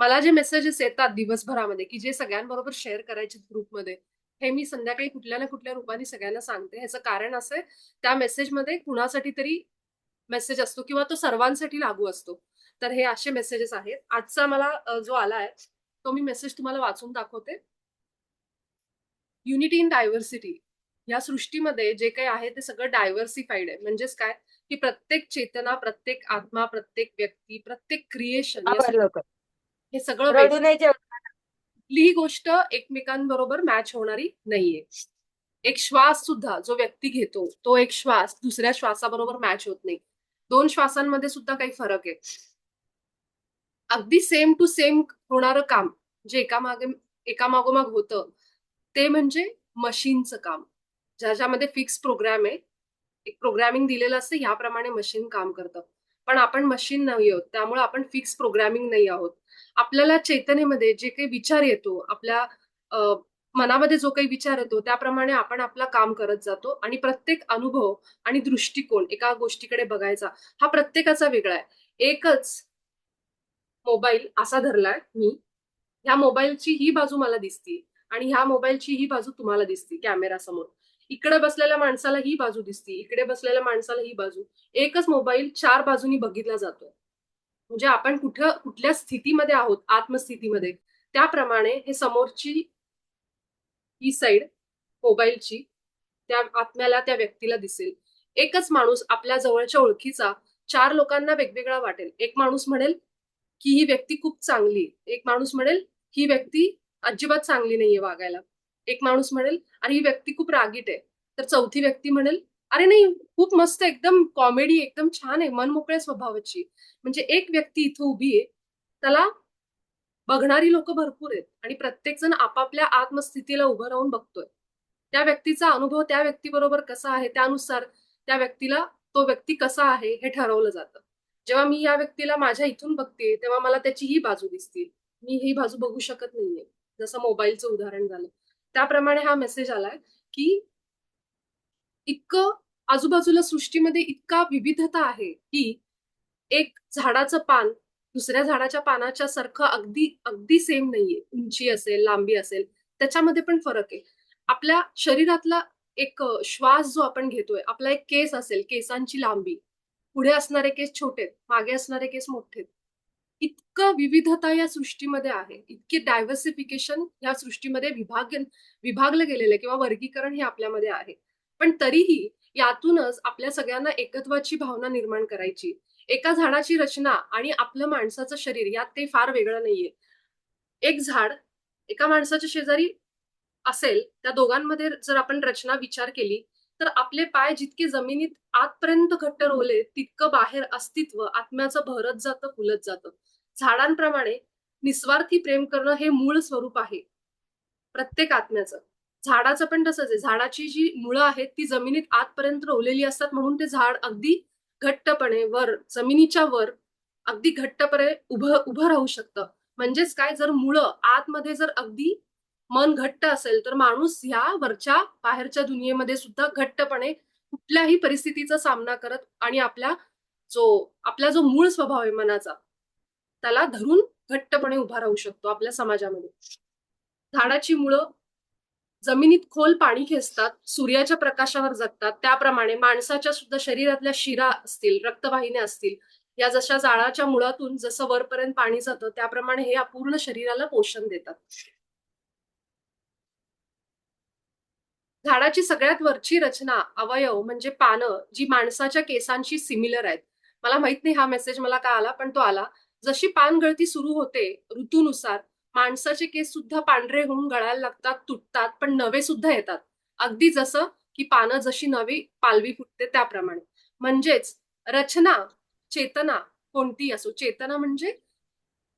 मला जे मेसेजेस येतात दिवसभरामध्ये की जे सगळ्यांबरोबर शेअर करायचे ग्रुपमध्ये हे मी संध्याकाळी कुठल्या ना कुठल्या रूपाने सगळ्यांना सांगते. ह्याचं कारण असं आहे त्या मेसेजमध्ये कुणासाठी तरी मेसेज असतो किंवा तो सर्वांसाठी लागू असतो. तर हे असे मेसेजेस आहेत. आजचा मला जो आला आहे तो मी मेसेज तुम्हाला वाचून दाखवते. युनिटी इन डायव्हर्सिटी या सृष्टीमध्ये जे काही आहे ते सगळं डायव्हर्सिफाईड आहे. म्हणजेच काय? की प्रत्येक चेतना प्रत्येक आत्मा प्रत्येक व्यक्ती प्रत्येक क्रिएशन हे सगळं रडू वेगळं. नाही जेवणार. कुठलीही गोष्ट एकमेकांबरोबर मॅच होणारी नाहीये. एक श्वास सुद्धा जो व्यक्ती घेतो तो एक श्वास दुसऱ्या श्वासाबरोबर मॅच होत नाही. दोन श्वासांमध्ये सुद्धा काही फरक आहे. अगदी सेम टू सेम होणारं काम जे एकामागे एकामागोमाग होतं ते म्हणजे मशीनचं काम. ज्याच्यामध्ये फिक्स प्रोग्राम आहे. एक प्रोग्रामिंग दिलेलं असतं ह्याप्रमाणे मशीन काम करतं. पण आपण मशीन नाही आहोत त्यामुळे आपण फिक्स प्रोग्रामिंग नाही आहोत. आपल्याला चेतनेमध्ये जे काही विचार येतो आपल्या मनामध्ये जो काही विचार येतो त्याप्रमाणे आपण आपला काम करत जातो आणि प्रत्येक अनुभव आणि दृष्टिकोन एका गोष्टीकडे बघायचा हा प्रत्येकाचा वेगळा आहे. एकच मोबाईल असा धरलाय मी ह्या मोबाईलची ही बाजू मला दिसती आणि ह्या मोबाईलची ही बाजू तुम्हाला दिसती कॅमेरा समोर इकडे बसलेल्या माणसाला ही बाजू दिसती इकडे बसलेल्या माणसाला ही बाजू. एकच मोबाईल चार बाजूनी बघितला जातो म्हणजे आपण कुठं कुठल्या स्थितीमध्ये आहोत आत्मस्थितीमध्ये त्याप्रमाणे हे समोरची ही साईड मोबाईलची त्या आत्म्याला त्या व्यक्तीला दिसेल. एकच माणूस आपल्या जवळच्या ओळखीचा चार लोकांना वेगवेगळा वाटेल. एक माणूस म्हणेल की ही व्यक्ती खूप चांगली एक माणूस म्हणेल ही व्यक्ती अजिबात चांगली नाहीये वागायला. एक माणूस म्हणेल आणि ही व्यक्ती खूप रागीट आहे. तर चौथी व्यक्ती म्हणेल अरे नाही खूप मस्त एकदम कॉमेडी एकदम छान आहे मन मोकळ्या स्वभावाची. म्हणजे एक व्यक्ती इथं उभी आहे त्याला बघणारी लोक भरपूर आहेत आणि प्रत्येक जण आपापल्या आत्मस्थितीला उभं राहून बघतोय. त्या व्यक्तीचा अनुभव त्या व्यक्तीबरोबर कसा आहे त्यानुसार त्या व्यक्तीला तो व्यक्ती कसा आहे हे ठरवलं जातं. जेव्हा मी या व्यक्तीला माझ्या इथून बघते तेव्हा मला त्याची ही बाजू दिसते. मी ही बाजू बघू शकत नाहीये जसं मोबाईलचं उदाहरण झालं. त्याप्रमाणे हा मेसेज आलाय की इतकं आजूबाजूला सृष्टीमध्ये इतका विविधता आहे की एक झाडाचं पान दुसऱ्या झाडाच्या पानाच्या सारखं अगदी अगदी सेम नाहीये. उंची असेल लांबी असेल त्याच्यामध्ये पण फरक आहे. आपल्या शरीरातला एक श्वास जो आपण घेतोय आपला एक केस असेल केसांची लांबी पुढे असणारे केस छोटे मागे असणारे केस मोठे आहेत. इतकं विविधता या सृष्टीमध्ये आहे. इतकी डायव्हर्सिफिकेशन या सृष्टीमध्ये विभाग विभागलं गेलेलं आहे किंवा वर्गीकरण हे आपल्यामध्ये आहे. पण तरीही यातूनच आपल्या सगळ्यांना एकत्वाची भावना निर्माण करायची. एका झाडाची रचना आणि आपलं माणसाचं शरीर यात काही फार वेगळं नाहीये. एक झाड एका माणसाच्या शेजारी असेल त्या दोघांमध्ये जर आपण रचना विचार केली तर आपले पाय जितके जमिनीत आतपर्यंत घट्ट रोवले तितकं बाहेर अस्तित्व आत्म्याचं भरत जातं फुलत जातं. झाडांप्रमाणे निस्वार्थी प्रेम करणं हे मूळ स्वरूप आहे. प्रत्येक आत्म्याचं. झाडाचं पण तसंच आहे. झाडाची जी मुळं आहेत ती जमिनीत आतपर्यंत रोवलेली असतात म्हणून ते झाड अगदी घट्टपणे वर जमिनीच्या वर अगदी घट्टपणे उभं उभं राहू शकतं. म्हणजेच काय? जर मुळं आतमध्ये जर अगदी मन घट्ट असेल तर माणूस ह्या वरच्या बाहेरच्या दुनियेमध्ये सुद्धा घट्टपणे कुठल्याही परिस्थितीचा सामना करत आणि आपल्या जो आपला जो मूळ स्वभाव आहे मनाचा त्याला धरून घट्टपणे उभा राहू शकतो आपल्या समाजामध्ये. झाडाची मुळं जमिनीत खोल पाणी खेचतात सूर्याच्या प्रकाशावर जगतात त्याप्रमाणे माणसाच्या सुद्धा शरीरातल्या शिरा असतील रक्तवाहिन्या असतील या जशा जाळाच्या मुळातून जसं वरपर्यंत पाणी जातं त्याप्रमाणे हे अपूर्ण शरीराला पोषण देतात. झाडाची सगळ्यात वरची रचना अवयव म्हणजे पानं जी माणसाच्या केसांशी सिमिलर आहेत. मला माहीत नाही हा मेसेज मला का आला पण तो आला. जशी पान गळती सुरू होते ऋतूनुसार माणसाचे केस सुद्धा पांढरे होऊन गळायला लागतात तुटतात पण नवे सुद्धा येतात. अगदी जसं की पानं जशी नवी पालवी फुटते त्याप्रमाणे. म्हणजेच रचना चेतना कोणती असो चेतना म्हणजे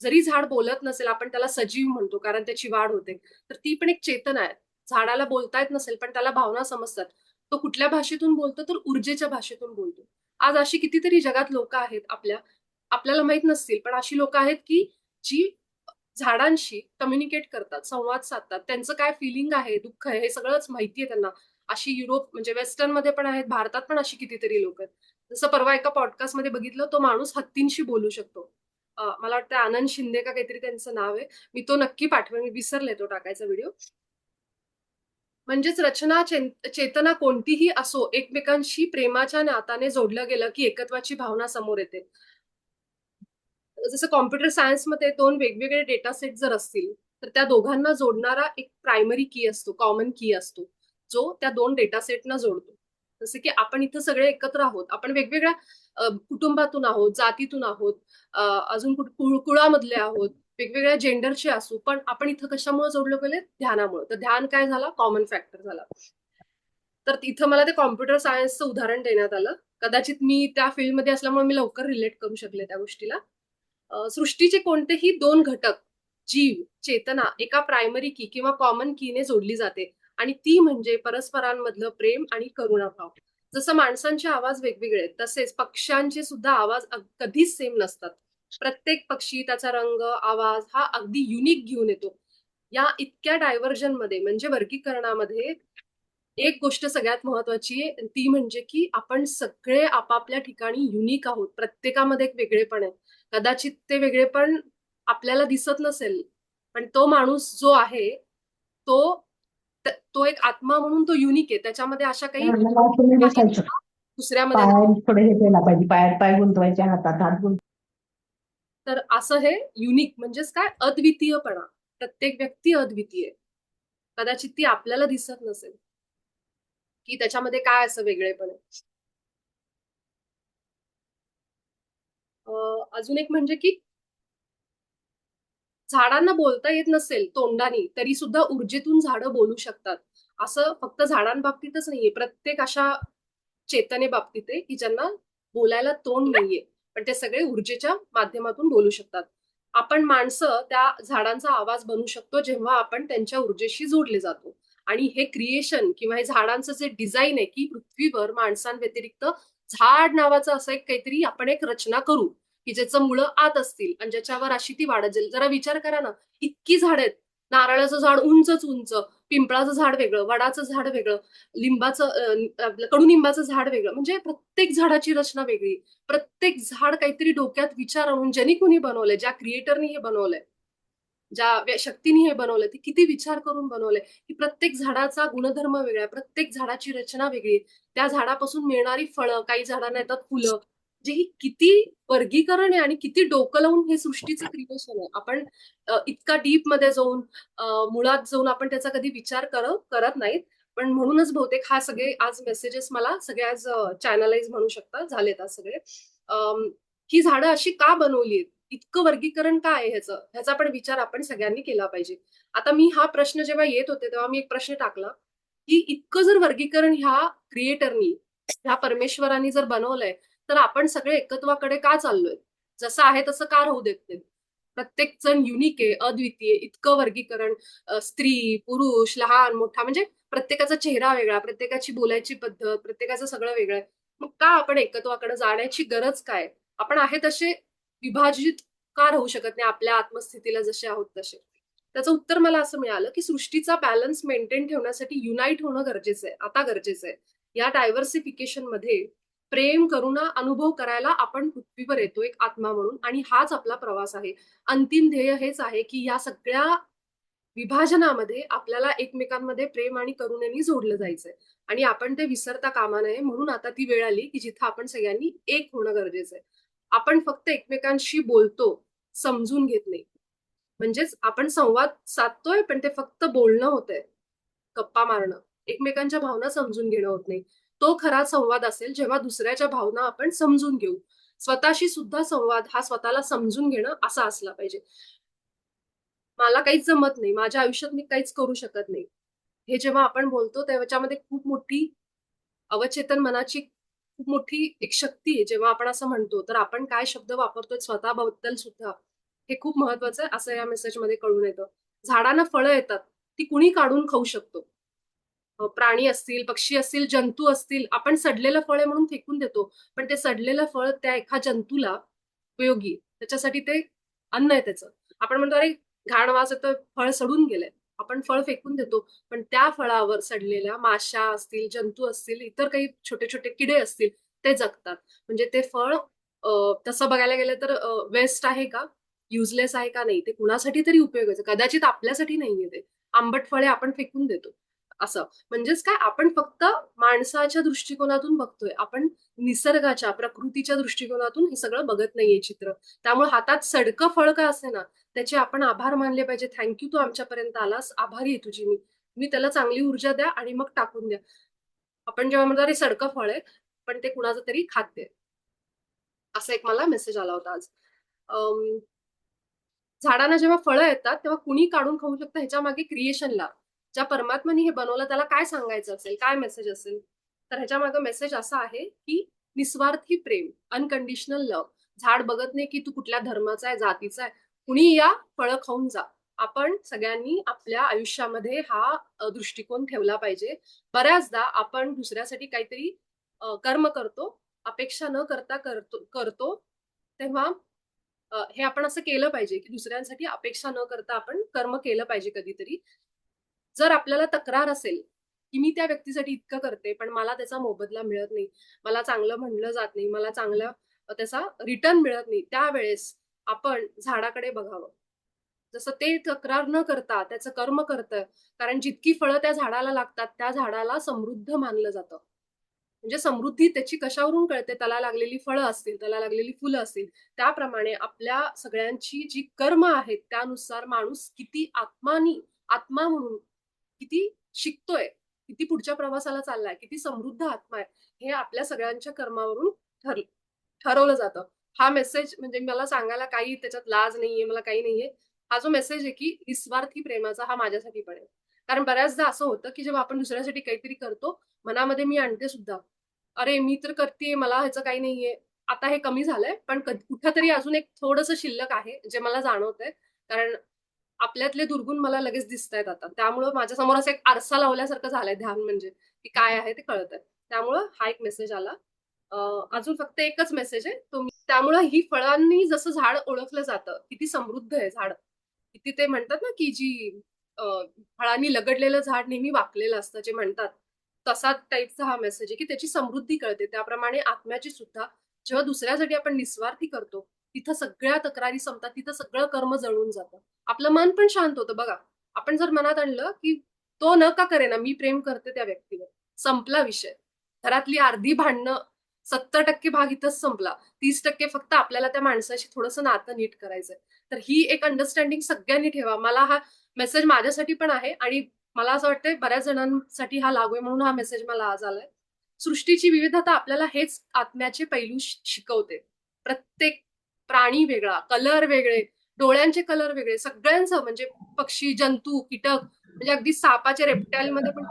जरी झाड बोलत नसेल आपण त्याला सजीव म्हणतो कारण त्याची वाढ होते तर ती पण एक चेतना आहे. झाडाला बोलता येत नसेल पण त्याला भावना समजतात. तो कुठल्या भाषेतून बोलतो तर ऊर्जेच्या भाषेतून बोलतो. आज अशी कितीतरी जगात लोक आहेत आपल्या आपल्याला माहीत नसतील पण अशी लोक आहेत की जी झाडांशी कम्युनिकेट करतात संवाद साधतात. त्यांचं काय फिलिंग आहे दुःख आहे हे सगळंच माहिती आहे त्यांना. अशी युरोप म्हणजे वेस्टर्नमध्ये पण आहेत भारतात पण अशी कितीतरी लोक आहेत. जसं परवा एका पॉडकास्टमध्ये बघितलं तो माणूस हत्तींशी बोलू शकतो. मला वाटतं आनंद शिंदे का काहीतरी त्यांचं नाव आहे. मी तो नक्की पाठवेन मी विसरले तो टाकायचा व्हिडिओ म्हणजेच रचना चेतना कोणतीही असो एकमेकांशी प्रेमाच्या नाताने जोडलं गेलं की एकत्वाची भावना समोर येते. जसं कॉम्प्युटर सायन्समध्ये दोन वेगवेगळे डेटा सेट जर असतील तर त्या दोघांना जोडणारा एक प्रायमरी की असतो कॉमन की असतो जो त्या दोन डेटा सेटना जोडतो. जसे की आपण इथं सगळे एकत्र आहोत आपण वेगवेगळ्या कुटुंबातून आहोत जातीतून आहोत अजून कुळामधले आहोत वेगवेगळ्या जेंडरचे असू पण आपण इथं कशामुळे जोडलो गेले ध्यानामुळे. तर ध्यान काय झाला? कॉमन फॅक्टर झाला. तर इथं मला ते कॉम्प्युटर सायन्सचं उदाहरण देण्यात आलं. कदाचित मी त्या फील्डमध्ये असल्यामुळे मी लवकर रिलेट करू शकले त्या गोष्टीला. सृष्टीचे कोणतेही दोन घटक जीव चेतना एका प्रायमरी की किंवा कॉमन कीने जोडली जाते. आणि ती म्हणजे परस्परांमधलं प्रेम आणि करुणाभाव. जसं माणसांचे आवाज वेगवेगळे आहेत तसेच पक्ष्यांचे सुद्धा आवाज कधीच सेम नसतात. प्रत्येक पक्षी त्याचा रंग आवाज हा अगदी युनिक घेऊन येतो. या इतक्या डायव्हर्जनमध्ये म्हणजे वर्गीकरणामध्ये एक गोष्ट सगळ्यात महत्वाची आहे ती म्हणजे की आपण सगळे आपापल्या ठिकाणी युनिक आहोत. प्रत्येकामध्ये एक वेगळेपण आहे. कदाचित ते वेगळेपण आपल्याला दिसत नसेल. पण तो माणूस जो आहे तो त- एक आत्मा म्हणून तो युनिक आहे. त्याच्यामध्ये अशा काही बसायचं. दुसऱ्यामध्ये हे पाय गुंतवायचे हातात हात गुंत तर असं हे युनिक म्हणजेच काय? अद्वितीयपणा. प्रत्येक व्यक्ती अद्वितीय. कदाचित ती आपल्याला दिसत नसेल. की त्याच्यामध्ये काय असं वेगळेपण आहे? अजून एक म्हणजे की झाडांना बोलता येत नसेल तोंडानी तरी सुद्धा ऊर्जेतून झाडं बोलू शकतात. असं फक्त झाडांबाबतीतच नाहीये. प्रत्येक अशा चेतने बाबतीत आहे की ज्यांना बोलायला तोंड नाहीये. पण ते सगळे ऊर्जेच्या माध्यमातून बोलू शकतात. आपण माणसं त्या झाडांचा आवाज बनू शकतो जेव्हा आपण त्यांच्या ऊर्जेशी जोडले जातो. आणि हे क्रिएशन किंवा हे झाडांचं जे डिझाईन आहे की पृथ्वीवर माणसांव्यतिरिक्त झाड नावाचं असं एक काहीतरी आपण एक रचना करू. की ज्याचं मुळं आत असतील आणि ज्याच्यावर अशी ती वाढत जाईल. जरा विचार करा ना. इतकी झाड आहेत. नारळाचं झाड उंचच उंच पिंपळाचं झाड वेगळं वडाचं झाड वेगळं लिंबाचं आपलं कडुनिंबाचं झाड वेगळं. म्हणजे प्रत्येक झाडाची रचना वेगळी. प्रत्येक झाड काहीतरी डोक्यात विचार आणून ज्यांनी कुणी बनवलंय ज्या क्रिएटरनी हे बनवलंय ज्या शक्तीने हे बनवलंय ते किती विचार करून बनवलंय की प्रत्येक झाडाचा गुणधर्म वेगळा प्रत्येक झाडाची रचना वेगळी त्या झाडापासून मिळणारी फळं काही झाडांना येतात फुलं जे ही किती वर्गीकरण आहे आणि किती डोकं लावून हे सृष्टीचं क्रिएशन आहे. आपण इतका डीपमध्ये जाऊन मुळात जाऊन आपण त्याचा कधी विचार कर करत नाहीत. पण म्हणूनच बहुतेक हा सगळे आज मेसेजेस मला सगळे आज चॅनलाइज म्हणू शकता झालेत आज सगळे. ही झाडं अशी का बनवली आहेत इतकं वर्गीकरण काय आहे ह्याचं? ह्याचा पण विचार आपण सगळ्यांनी केला पाहिजे. आता मी हा प्रश्न जेव्हा येत होते तेव्हा मी एक प्रश्न टाकला की इतकं जर वर्गीकरण ह्या क्रिएटरनी ह्या परमेश्वरांनी जर बनवलंय तर आपण सगळे एकत्वाकडे का चाललोय? जसं आहे तसं का राहू देत नाही? प्रत्येक जण युनिक आहे अद्वितीय इतकं वर्गीकरण स्त्री पुरुष लहान मोठा म्हणजे प्रत्येकाचा चेहरा वेगळा प्रत्येकाची बोलायची पद्धत प्रत्येकाचं सगळं वेगळं. आहे मग का आपण एकत्वाकडे जाण्याची गरज काय? आपण आहे तसे विभाजित का राहू शकत नाही? आपल्या आत्मस्थितीला जसे आहोत तसे. त्याचं उत्तर मला असं मिळालं की सृष्टीचा बॅलन्स मेंटेन ठेवण्यासाठी युनाईट होणं गरजेचं आहे. आता गरजेचं आहे. या डायव्हर्सिफिकेशनमध्ये प्रेम करुणा अनुभव करायला आपण पृथ्वीवर येतो एक आत्मा म्हणून आणि हाच आपला प्रवास आहे. अंतिम ध्येय हेच आहे की या सगळ्या विभाजनामध्ये आपल्याला एकमेकांमध्ये प्रेम आणि करुणेने जोडलं जायचंय. आणि आपण ते विसरता कामा नये म्हणून आता ती वेळ आली की जिथं आपण सगळ्यांनी एक होणं गरजेचं आहे. आपण फक्त एकमेकांशी बोलतो समजून घेत नाही. म्हणजेच आपण संवाद साधतोय पण ते फक्त बोलणं होतंय. गप्पा मारणं. एकमेकांच्या भावना समजून घेणं होत नाही. तो खरा संवाद असेल जेव्हा दुसऱ्याच्या भावना आपण समजून घेऊ. स्वतःशी सुद्धा संवाद हा स्वतःला समजून घेणं असा असला पाहिजे. मला काहीच जमत नाही. माझ्या आयुष्यात मी काहीच करू शकत नाही. हे जेव्हा आपण बोलतो त्याच्यामध्ये खूप मोठी अवचेतन मनाची खूप मोठी एक शक्ती आहे. जेव्हा आपण असं म्हणतो तर आपण काय शब्द वापरतोय स्वतःबद्दल सुद्धा हे खूप महत्वाचं आहे असं या मेसेजमध्ये कळून येतं. झाडांना फळं येतात ती कुणी काढून खाऊ शकतो? प्राणी असतील पक्षी असतील जंतू असतील आपण सडलेलं फळ आहे म्हणून फेकून देतो. पण ते सडलेलं फळ त्या एका जंतूला उपयोगी त्याच्यासाठी ते अन्न आहे त्याचं. आपण म्हणतो अरे घाण वास येतोय फळ सडून गेलंय. आपण फळ फेकून देतो. पण त्या फळावर सडलेल्या माशा असतील जंतू असतील इतर काही छोटे छोटे किडे असतील ते जगतात. म्हणजे ते फळ तसं बघायला गेलं तर वेस्ट आहे का? युजलेस आहे का नाही? ते कुणासाठी तरी उपयोगाचं. कदाचित आपल्यासाठी नाहीये ते. आंबट फळे आपण फेकून देतो. असं. म्हणजेच काय? आपण फक्त माणसाच्या दृष्टिकोनातून बघतोय. आपण निसर्गाच्या प्रकृतीच्या दृष्टिकोनातून हे सगळं बघत नाहीये चित्र. त्यामुळे हातात सडकं फळ काय असे ना? त्याचे आपण आभार मानले पाहिजे. थँक्यू तू आमच्यापर्यंत आलास. आभारी आहे तुझी मी. मी त्याला चांगली ऊर्जा द्या आणि मग टाकून द्या. आपण जेव्हा म्हणतो अरे सडकं फळ आहे पण ते कुणाचं तरी खाते असा एक मला मेसेज आला होता आज. झाडांना जेव्हा फळं येतात तेव्हा कुणी काढून खाऊ शकतं? ह्याच्या मागे क्रिएशनला ज्या परमात्माने हे बनवलं त्याला काय सांगायचं असेल काय मेसेज असेल? तर ह्याच्या मागे मेसेज असा आहे की निस्वार्थी प्रेम अनकंडिशनल लव झाड बघत नाही की तू कुठल्या धर्माचा आहे जातीचा आहे. कुणी या फळं खाऊन जा. आपण सगळ्यांनी आपल्या आयुष्यामध्ये हा दृष्टिकोन ठेवला पाहिजे. बऱ्याचदा आपण दुसऱ्यासाठी काहीतरी कर्म करतो अपेक्षा न करता करतो करतो तेव्हा हे आपण असं केलं पाहिजे की दुसऱ्यांसाठी अपेक्षा न करता आपण कर्म केलं पाहिजे कधीतरी. जर आपल्याला तक्रार असेल की मी त्या व्यक्तीसाठी इतकं करते पण मला त्याचा मोबदला मिळत नाही मला चांगलं म्हणलं जात नाही मला चांगलं त्याचा रिटर्न मिळत नाही त्यावेळेस आपण झाडाकडे बघावं. जसं ते तक्रार न करता त्याचं कर्म करतं कारण जितकी फळं त्या झाडाला लागतात त्या झाडाला समृद्ध मानलं जातं. म्हणजे समृद्धी त्याची कशावरून कळते? त्याला लागलेली फळं असतील त्याला लागलेली फुलं असतील त्याप्रमाणे आपल्या सगळ्यांची जी कर्म आहेत त्यानुसार माणूस किती आत्मानी आत्मा म्हणून किती शिकतोय किती पुढच्या प्रवासाला चाललाय किती समृद्ध आत्मा आहे हे आपल्या सगळ्यांच्या कर्मावरून ठर ठरवलं जातं. हा मेसेज म्हणजे मला सांगायला काही त्याच्यात लाज नाहीये मला काही नाहीये. हा जो मेसेज आहे की निस्वार्थी प्रेमाचा हा माझ्यासाठी पण आहे. कारण बऱ्याचदा असं होतं की जेव्हा आपण दुसऱ्यासाठी काहीतरी करतो मनामध्ये मी आणते सुद्धा. अरे मी तर करते मला ह्याचं काही नाहीये. आता हे कमी झालंय पण कुठं कुठंतरी अजून एक थोडस शिल्लक आहे जे मला जाणवतंय. कारण आपल्यातले दुर्गुण मला लगेच दिसत आहेत आता. त्यामुळं माझ्यासमोर असं एक आरसा लावल्यासारखं झालंय ध्यान म्हणजे की काय आहे ते कळत आहे त्यामुळं हा एक मेसेज आला. अजून फक्त एकच मेसेज आहे. तो त्यामुळं ही फळांनी जसं झाड ओळखलं जातं किती समृद्ध आहे झाड. किती ते म्हणतात ना की जी फळांनी लगडलेलं झाड नेहमी वाकलेलं असतं जे म्हणतात तसा टाईपचा हा मेसेज आहे की त्याची समृद्धी कळते. त्याप्रमाणे आत्म्याची सुद्धा जेव्हा दुसऱ्यासाठी आपण निस्वार्थी करतो तिथं सगळ्या तक्रारी संपतात तिथं सगळं कर्म जळून जातं. आपलं मन पण शांत होतं. बघा आपण जर मनात आणलं की तो न का करेना मी प्रेम करते त्या व्यक्तीवर. संपला विषय. घरातली अर्धी भांडणं सत्तर टक्के भाग इथंच संपला. तीस टक्के फक्त आपल्याला त्या माणसाशी थोडंसं नातं नीट करायचंय. तर ही एक अंडरस्टँडिंग सगळ्यांनी ठेवा. मला हा मेसेज माझ्यासाठी पण आहे आणि मला असं वाटतंय बऱ्याच जणांसाठी हा लागू आहे म्हणून हा मेसेज मला आज आलाय. सृष्टीची विविधता आपल्याला हेच आत्म्याचे पैलू शिकवते. प्रत्येक प्राणी वेगळा कलर वेगळे डोळ्यांचे कलर वेगळे सगळ्यांचं म्हणजे पक्षी जंतू कीटक म्हणजे अगदी सापाच्या रेप्टाईल मध्ये पण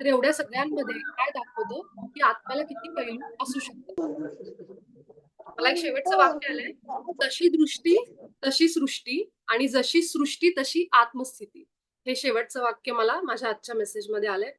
तर एवढ्या सगळ्यांमध्ये काय दाखवतो की आत्म्याला किती पैलू असू शकतात. मला एक शेवटचं वाक्य आलंय. तशी दृष्टी तशी सृष्टी आणि जशी सृष्टी तशी आत्मस्थिती. हे शेवटचं वाक्य मला माझ्या आजच्या मेसेजमध्ये आलंय.